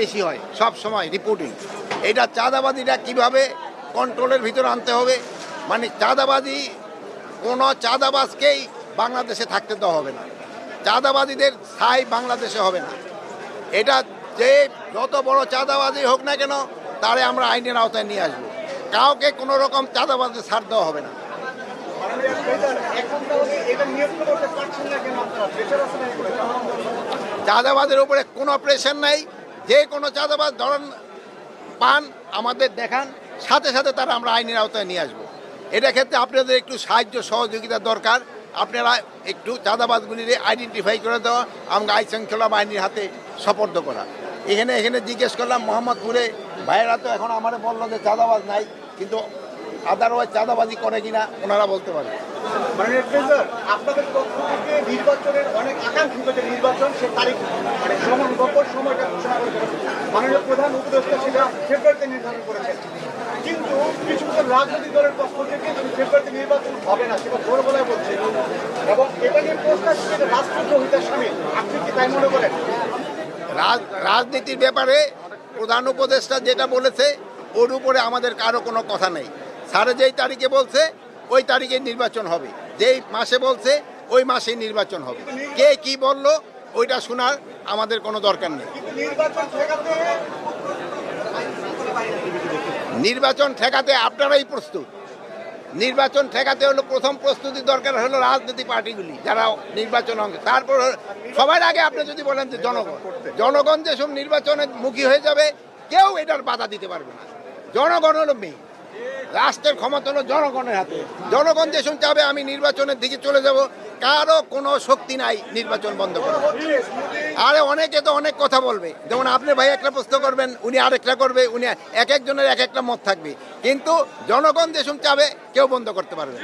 বেশি হয়, সব সময় রিপোর্টিং এটা চাঁদাবাদিরা কীভাবে কন্ট্রোলের ভিতরে আনতে হবে? মানে চাঁদাবাজি, কোনো চাঁদাবাজকেই বাংলাদেশে থাকতে দেওয়া হবে না। চাঁদাবাদীদের স্থায়ী বাংলাদেশে হবে না। এটা যে যত বড় চাঁদাবাজি হোক না কেন, তারে আমরা আইনের আওতায় নিয়ে আসব। কাউকে কোনো রকম চাঁদাবাজি ছাড় দেওয়া হবে না? চাঁদাবাজের উপরে কোনো প্রেশার নাই। যে কোনো চাঁদাবাজ ধরেন পান, আমাদের দেখান, সাথে সাথে তারা আমরা আইনের আওতায় নিয়ে আসব। এটা ক্ষেত্রে আপনাদের একটু সাহায্য, সহযোগিতা দরকার। আপনারা একটু চাঁদাবাজগুলির আইডেন্টিফাই করে দেওয়া, আমাকে আইন শৃঙ্খলা বাহিনীর হাতে সপর্দ করা। এখানে এখানে জিজ্ঞেস করলাম, মোহাম্মদপুরে ভাইয়েরা তো এখন আমার বলল যে চাঁদাবাজ নাই, কিন্তু আদারওয়াইজ চাঁদাবাজি করে কিনা? ওনারা বলতে পারে মানে আপনাদের পক্ষ থেকে নির্বাচনের অনেক নির্বাচন, সে মানে প্রধান উপদেষ্টা সেটা ফেব্রুয়ারিতে নির্ধারণ কিন্তু কিছু কিছু পক্ষ থেকে ফেব্রুয়ারিতে নির্বাচন হবে না, সেটা বলছে। এবং আপনি কি তাই মনে রাজনীতির ব্যাপারে প্রধান উপদেষ্টা যেটা বলেছে, ওর উপরে আমাদের কারও কোনো কথা নেই। স্যারে যেই তারিখে বলছে ওই তারিখে নির্বাচন হবে। যেই মাসে বলছে, ওই মাসেই নির্বাচন হবে। কে কি বলল, ওইটা শোনার আমাদের কোনো দরকার নেই। নির্বাচন ঠেকাতে আপনারাই প্রস্তুত। নির্বাচন ঠেকাতে হলো, প্রথম প্রস্তুতি দরকার হলো রাজনৈতিক পার্টিগুলি, যারা নির্বাচন অংশ তারপর সবার আগে আপনি যদি বলেন যে জনগণ জনগণ যেসব নির্বাচনের মুখী হয়ে যাবে, কেউ এটার বাধা দিতে পারবে না। জনগণ হলো মেয়ে রাষ্ট্রের ক্ষমতা হলো জনগণের হাতে। জনগণ যেসব চাবে আমি নির্বাচনের দিকে চলে যাব। কারও কোনো শক্তি নাই নির্বাচন বন্ধ করা আরে অনেকে তো অনেক কথা বলবে। যেমন আপনি ভাই একটা প্রশ্ন করবেন, উনি আরেকটা করবে, উনি এক একজনের এক একটা মত থাকবে। কিন্তু জনগণ যেসব চাবে কেউ বন্ধ করতে পারবে।